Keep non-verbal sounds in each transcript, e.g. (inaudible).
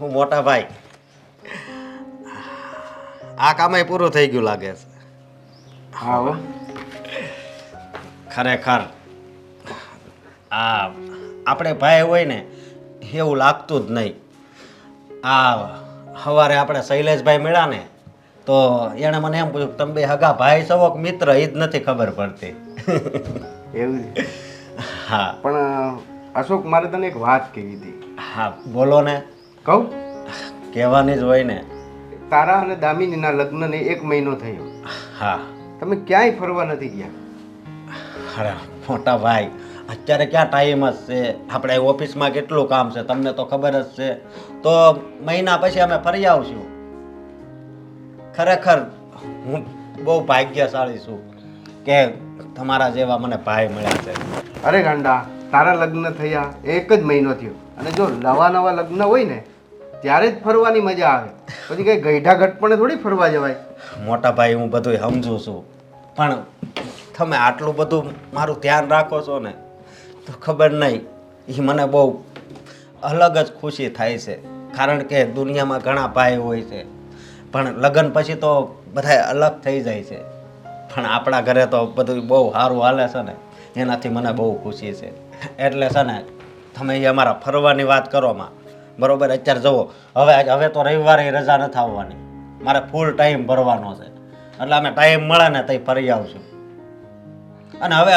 હું મોટા ભાઈ. આ કામે પૂરું થઈ ગયું લાગે છે. હા ખરેખર આ આપણે ભાઈ હોય ને એવું લાગતું જ નહીં. આ સવારે આપણે શૈલેષભાઈ મળ્યા ને તો એણે મને એમ પૂછ્યું તમે બે હગા ભાઈ છો કે મિત્ર એ જ નથી ખબર પડતી. એવું હા. પણ અશોક મારે તને એક વાત કહેવી હતી. હા બોલો ને. કહું? કહેવાની જ હોય ને. તારા અને દામિનીના લગ્નને એક મહિનો થયો. હા. તમે ક્યાંય ફરવા નથી ગયા? અરે મોટા ભાઈ અત્યારે ક્યાં ટાઈમ જ છે? આપણે ઓફિસમાં કેટલું કામ છે? તમને તો ખબર જ છે. તો મહિના પછી અમે ફરી આવશું. ખરેખર હું બહુ ભાગ્યશાળી છું કે તમારા જેવા મને ભાઈ મળ્યા છે. અરે ગાંડા તારા લગ્ન થયા, એક જ મહિનો થયો. અને જો નવા નવા લગ્ન હોય ને, ત્યારે જ ફરવાની મજા આવે. પછી કઈ ગઈઢા ઘટપણે થોડી ફરવા જવાય. મોટા ભાઈ, હું બધું સમજુ છું. પણ તમે આટલું બધું મારું ધ્યાન રાખો છો ને, તો ખબર નહીં એ મને બહુ અલગ જ ખુશી થાય છે. કારણ કે દુનિયામાં ઘણા ભાઈ હોય છે. પણ લગ્ન પછી તો બધા અલગ થઈ જાય છે. પણ આપણા ઘરે તો બધું બહુ સારું હાલે છે ને, એનાથી મને બહુ ખુશી છે. એટલે છે ને તમે એ અમારા ફરવાની વાત કરો માં. બરોબર? અત્યારે જુઓ હવે હવે તો રવિવારે રજા નથી આવવાની. મારે ફૂલ ટાઈમ ભરવાનો છે. એટલે અમે ટાઈમ મળે ને તઈ ફરી આવશું. અને હવે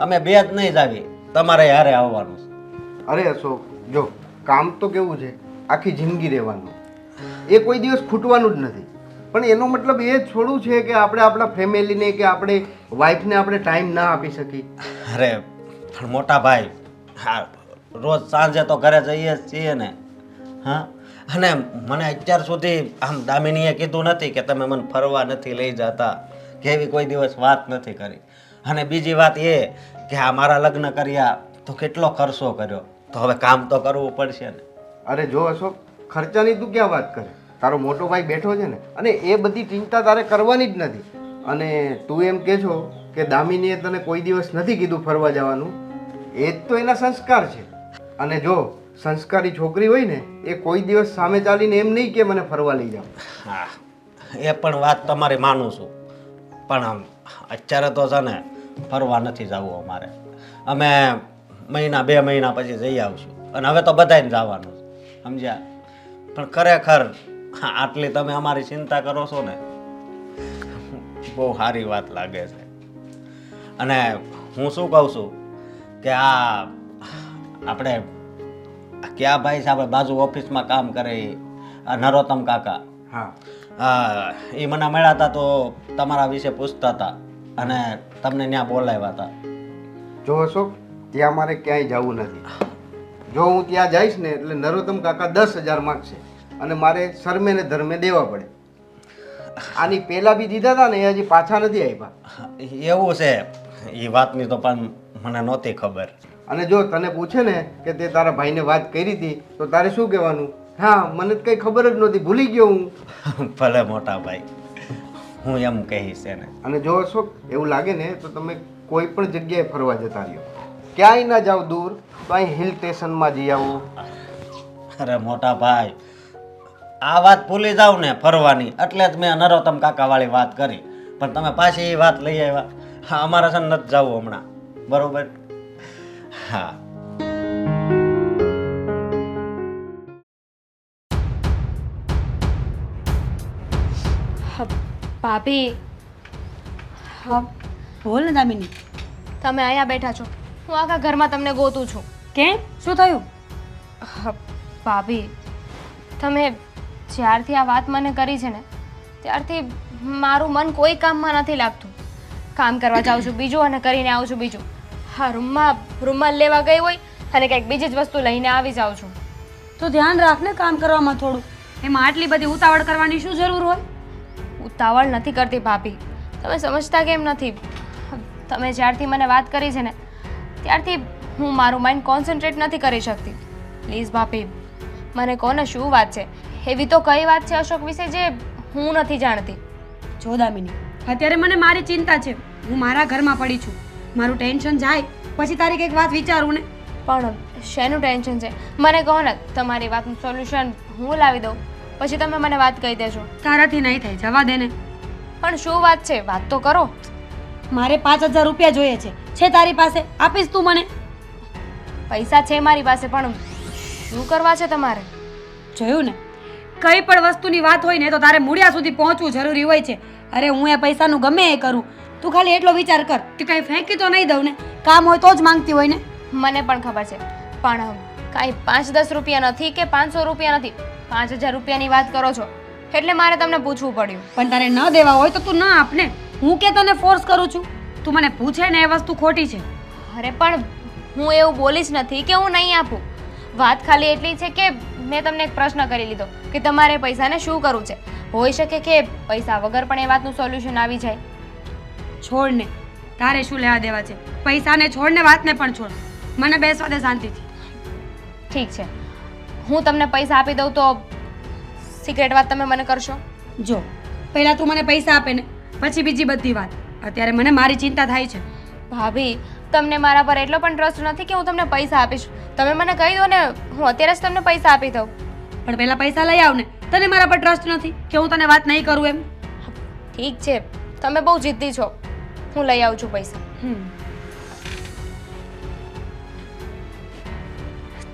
અમે બે જ નહીં જ આવી તમારે હારે આવવાનું છે. અરે અશોક જો કામ તો કેવું છે? આખી જિંદગી રહેવાનું. એ કોઈ દિવસ ખૂટવાનું જ નથી. પણ એનો મતલબ એ થોડું છે કે આપણે આપણા ફેમિલીને કે આપણે વાઈફને આપણે ટાઈમ ના આપી શકીએ. અરે પણ મોટા ભાઈ, હા, રોજ સાંજે તો ઘરે જઈએ છીએ ને. હા? અને મને અત્યાર સુધી આમ દામિનીએ કીધું નથી કે તમે મને ફરવા નથી લઈ જતા, કે એવી કોઈ દિવસ વાત નથી કરી. અને બીજી વાત એ કે આ મારા લગ્ન કર્યા, તો કેટલો ખર્ચો કર્યો? તો હવે કામ તો કરવું પડશે ને. અરે જો અશોક, ખર્ચાની તું ક્યાં વાત કરે? તારો મોટો ભાઈ બેઠો છે ને, અને એ બધી ચિંતા તારે કરવાની જ નથી. અને તું એમ કહે છો કે દામિનીએ તને કોઈ દિવસ નથી કીધું ફરવા જવાનું? એ જ તો એના સંસ્કાર છે. અને જો સંસ્કારી છોકરી હોય ને, એ કોઈ દિવસ સામે ચાલીને એમ નહીં કે મને ફરવા લઈ જાઓ. હા, એ પણ વાત તમારી માનું છું. પણ અત્યારે તો છે ને, ફરવા નથી જવું અમારે. અમે મહિના, બે મહિના પછી જઈ આવશું. અને હવે તો બધાને જવાનું સમજ્યા? પણ ખરેખર આટલી તમે અમારી ચિંતા કરો છો ને, બહુ સારી વાત લાગે છે. અને હું શું કહું છું? કે આ આપણે આ કયા ભાઈ સાહેબ બાજુ ઓફિસમાં કામ કરે આ નરોત્તમ કાકા. હા. હા એ મને મળ્યા હતા તો તમારા વિશે પૂછતા હતા અને તમને ત્યાં બોલાવ્યા હતા જો અશોક ત્યાં મારે ક્યાંય જવું નથી. જો હું ત્યાં જઈશ ને એટલે નરોત્તમ કાકા દસ હજાર માગશે અને મારે શરમે ને ધર્મે દેવા પડે. આની પહેલા બી દીધા હતા ને એ હજી પાછા નથી આપ્યા એવું છે એ વાતની તો પણ મને નહોતી ખબર. અને જો તને પૂછે ને કે તે તારા ભાઈને વાત કરી હતી તો તારે શું કહેવાનું? હા મને તો કંઈ ખબર જ નહોતી ભૂલી ગયો હું. (laughs) ભલે મોટા ભાઈ હું એમ કહીશ એને. અને જો અશોક એવું લાગે ને તો તમે કોઈ પણ જગ્યાએ ફરવા જતા રહ્યો. ક્યાંય ના જાઓ દૂર તો અહીં હિલ સ્ટેશનમાં જઈ આવો. અરે મોટા ભાઈ આ વાત ભૂલી જાવ ને ફરવાની એટલે જ મેં નરોત્તમ કાકાવાળી વાત કરી. પણ તમે પાછી એ વાત લઈ આવ્યા. હા અમારે છે ને નથી જવું હમણાં. બરોબર? હા. હ, ભાભી. હા. બોલ ને દામિની. તમે અહીંયા બેઠા છો. હું આખા ઘરમાં તમને ગોતું છું. કેમ? શું થયું? હ, ભાભી તમે જ્યારથી આ વાત મને કરી છે ને ત્યારથી મારું મન કોઈ કામમાં નથી લાગતું. કામ કરવા જાઉં છું બીજું અને કરીને આવું છું બીજું. હા રૂમમાં રૂમમાં લેવા ગઈ હોય અને કંઈક બીજી જ વસ્તુ લઈને આવી જાઉં છું. તો ધ્યાન રાખને કામ કરવામાં થોડું. એમાં આટલી બધી ઉતાવળ કરવાની શું જરૂર હોય? ઉતાવળ નથી કરતી ભાભી. તમે સમજતા કેમ નથી? તમે જ્યારથી મને વાત કરી છે ને ત્યારથી હું મારું માઇન્ડ કોન્સન્ટ્રેટ નથી કરી શકતી. પ્લીઝ ભાભી મને કોને શું વાત છે? એવી તો કઈ વાત છે અશોક વિશે જે હું નથી જાણતી? જો દામિની અત્યારે મને મારી ચિંતા છે. હું મારા ઘરમાં પડી છું. મારું ટેન્શન જાય પછી તારી કંઈક વાત વિચારું ને. પણ શેનું ટેન્શન છે? મને કહો ને તમારી વાતનું સોલ્યુશન હું લાવી દઉં. પછી તમે મને વાત કહી દેજો. તારાથી નહીં થાય જવા દે ને. પણ શું વાત છે? વાત તો કરો. મારે પાંચ હજાર રૂપિયા જોઈએ છે. છે તારી પાસે? આપીશ તું મને. પૈસા છે મારી પાસે પણ શું કરવા છે તમારે? જોયું ને? કઈ પણ વસ્તુની વાત હોય ને તો તારે મૂળિયા સુધી પહોંચવું જરૂરી હોય છે. અરે હું એ પૈસાનું ગમે એ કરું. તું ખાલી એટલો વિચાર કર કે કાંઈ ફેંકી તો નહીં દઉં ને. કામ હોય તો જ માંગતી હોય ને. મને પણ ખબર છે. પણ કાંઈ પાંચ દસ રૂપિયા નથી કે પાંચસો રૂપિયા નથી? પાંચ હજાર રૂપિયાની વાત કરો છો. એટલે મારે તમને પૂછવું પડ્યું. પણ તારે ન દેવા હોય તો તું ન આપને હું કે તને ફોર્સ કરું છું? તું મને પૂછે ને એ વસ્તુ ખોટી છે. અરે પણ હું એવું બોલીશ નથી કે હું નહીં આપું. વાત ખાલી એટલી છે કે મેં તમને એક પ્રશ્ન કરી લીધો કે તમારે પૈસાને શું કરવું છે? હોઈ શકે કે પૈસા વગર પણ એ વાતનું સોલ્યુશન આવી જાય. છોડ ને તારે શું લેવા દેવા છે? પૈસાને છોડ ને વાતને પણ છોડ. મને બેસવા દે શાંતિથી. ઠીક છે. હું તમને પૈસા આપી દઉં તો સિક્રેટ વાત તમે મને કરશો? જો પહેલા તું મને પૈસા આપે ને પછી બીજી બધી વાત. અત્યારે મને મારી ચિંતા થાય છે. ભાભી તમને મારા પર એટલો પણ ટ્રસ્ટ નથી કે હું તમને પૈસા આપીશ. તમે મને કહી દો ને હું અત્યારે જ તમને પૈસા આપી દઉં. પણ પહેલા પૈસા લઈ આવ ને. તને મારા પર ટ્રસ્ટ નથી કે હું તને વાત નહીં કરું એમ? ઠીક છે. તમે બહુ જિદ્દી છો. હું લઈ આવું છું પૈસા. હમ.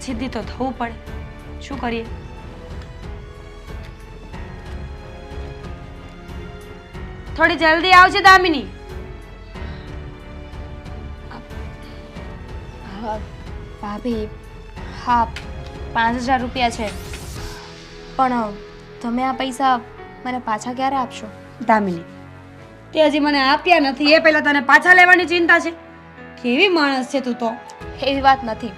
સિદ્ધિ તો થવું પડે. શું કરીએ? થોડી જલ્દી આવજે દામિની. ભાભી હા પાંચ હજાર રૂપિયા છે. પણ તમે આ પૈસા મને પાછા ક્યારે આપશો? દામિની તે હજી મને આપ્યા નથી એ પહેલા તને પાછા લેવાની ચિંતા છે? કેવી માણસ છે તું તો? એવી વાત નથી.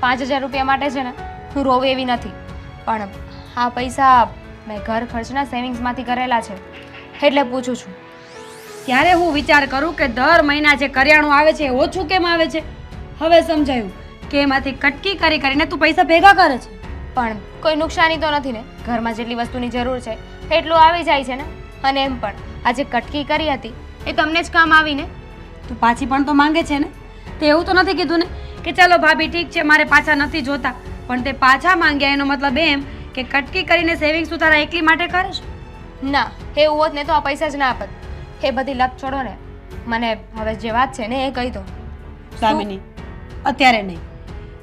પાંચ હજાર રૂપિયા માટે છે ને હું રોવ એવી નથી. પણ આ પૈસા મેં ઘર ખર્ચના સેવિંગ્સમાંથી કરેલા છે એટલે પૂછું છું. ત્યારે હું વિચાર કરું કે દર મહિના જે કરિયાણું આવે છે એ ઓછું કેમ આવે છે? હવે સમજાયું કે એમાંથી કટકી કરી કરીને તું પૈસા ભેગા કરે છે. પણ કોઈ નુકસાની તો નથી ને ઘરમાં જેટલી વસ્તુની જરૂર છે એટલું આવી જાય છે ને અને એમ પણ. આ જે કટકી કરી હતી. એ તમને જ કામ આવીને. તું પાછી પણ તો માંગે છે ને? તે એવું તો નથી કીધું ને કે ચાલો ભાભી ઠીક છે મારે પાછા નથી જોતા. પણ તે પાછા માંગ્યા એનો મતલબ એમ કે કટકી કરીને સેવિંગ તું તારા એકલી માટે કરીશ? ના એવું હોત ને તો આ પૈસા જ ના આપત. એ બધી લપ છોડો ને. મને હવે જે વાત છે ને એ કહી દો. સ્વામિની અત્યારે નહીં.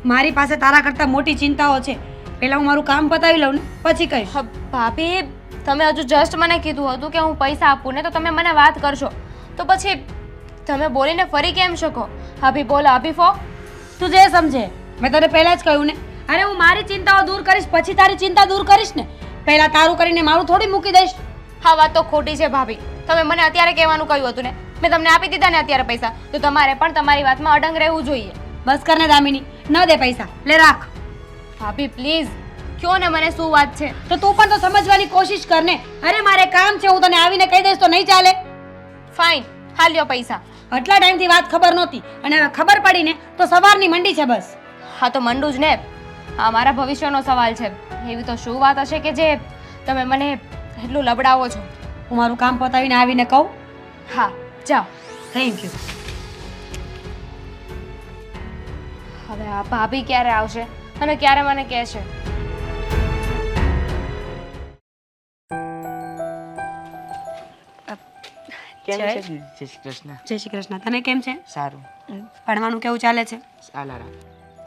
મારી પાસે તારા કરતાં મોટી ચિંતાઓ છે. પહેલાં હું મારું કામ પતાવી લઉં ને પછી કહીશ. હ, ભાભી તમે હજુ જસ્ટ મને કીધું હતું કે હું પૈસા આપું ને તો તમે મને વાત કરશો. તો પછી તમે બોલીને ફરી કેમ શકો? અભી બોલો, અભી ફો. તું જે સમજે. મેં તને પહેલાં જ કહ્યું ને. અરે હું મારી ચિંતાઓ દૂર કરીશ, પછી તારી ચિંતા દૂર કરીશ ને. પહેલાં તારું કરીને મારું થોડી મૂકી દઈશ. હા, વાત તો ખોટી છે ભાભી. તમે મને અત્યારે કહેવાનું કહ્યું હતું ને. મેં તમને આપી દીધા ને અત્યારે પૈસા. તો તમારે પણ તમારી વાતમાં અડંગ રહેવું જોઈએ. બસ કરને દામિની. ન દે પૈસા. લે, રાખ. ભાભી પ્લીઝ કયો ને મને શું વાત છે? તો તું પણ તો સમજવાની કોશિશ કર ને. અરે મારે કામ છે હું તને આવીને કહી દઈશ તો નહીં ચાલે. ફાઇન હાલ લ્યો પૈસા. આટલા ટાઈમથી વાત ખબર નહોતી. અને હવે ખબર પડી ને તો સવારની મંડી છે બસ. હા તો મંડું જ ને. આ મારા ભવિષ્યનો સવાલ છે. એવી તો શું વાત હશે કે જે તમે મને એટલું લબડાવો છો? હું મારું કામ પતાવીને આવીને કહું? હા જાઓ. થેન્ક યુ હવે આ ભાભી ક્યારે આવશે? અને ક્યારે મને કહેશે કેમ છે? જય શ્રી કૃષ્ણ. જય શ્રી કૃષ્ણ. તને કેમ છે? સારું. ભણવાનું કેવું ચાલે છે? ચાલા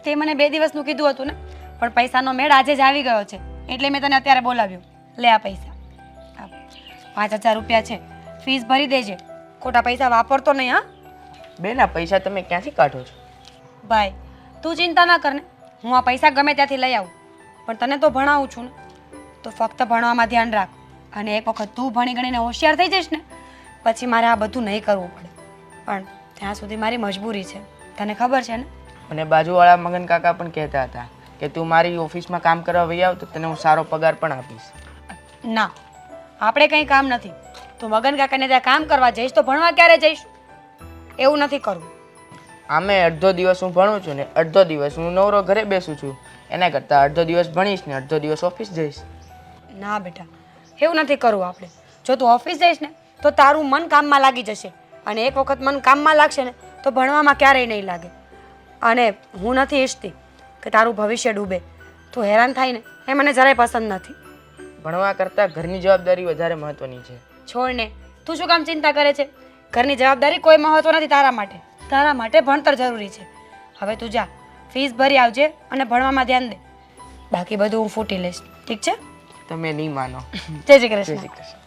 તે મને બે દિવસનું કીધું હતું ને પણ પૈસાનો મેળ આજે જ આવી ગયો છે. એટલે મેં તને અત્યારે બોલાવ્યો. લે આ પૈસા. પાંચ હજાર રૂપિયા છે. ફીસ ભરી દેજે. ખોટા પૈસા વાપરતો નહીં હા? બેન આ પૈસા તમે ક્યાંથી કાઢો છો? ભાઈ તું ચિંતા ના કરને હું આ પૈસા ગમે ત્યાંથી લઈ આવું. પણ તને તો ભણાવું છું ને. તો ફક્ત ભણવામાં ધ્યાન રાખ. અને એક વખત તું ભણી ગણીને હોશિયાર થઈ જઈશ ને પછી મારે આ બધું નહીં કરવું પડે. પણ ત્યાં સુધી મારી મજબૂરી છે. તને ખબર છે ને? અને બાજુવાળા મગન કાકા પણ કહેતા હતા કે તું મારી ઓફિસમાં કામ કરવા વહી આવ તો તને હું સારો પગાર પણ આપીશ. ના આપણે કંઈ કામ નથી. તું મગન કાકાને ત્યાં કામ કરવા જઈશ તો ભણવા ક્યારે જઈશ? એવું નથી કરવું. આમે અડધો દિવસ હું ભણું છું ને અડધો દિવસ હું નવરો ઘરે બેસું છું. એના કરતાં અડધો દિવસ ભણીશ ને અડધો દિવસ ઓફિસ જઈશ. ના બેટા એવું નથી કરવું આપણે. જો તું ઓફિસ જઈશ ને તો તારું મન કામમાં લાગી જશે. અને એક વખત મન કામમાં લાગશે ને તો ભણવામાં ક્યારેય નહીં લાગે. અને હું નથી ઈચ્છતી કે તારું ભવિષ્ય ડૂબે. તું હેરાન થાય ને એ મને જરાય પસંદ નથી. ભણવા કરતાં ઘરની જવાબદારી વધારે મહત્વની છે. છોડ ને તું શું કામ ચિંતા કરે છે? ઘરની જવાબદારી કોઈ મહત્વ નથી તારા માટે. તારા માટે ભણતર જરૂરી છે. હવે તું જા ફીસ ભરી આવજે અને ભણવામાં ધ્યાન દે. બાકી બધું હું ફૂટી લઈશ. ઠીક છે? તમે નહીં માનો. જય શ્રી જય શ્રી કૃષ્ણ.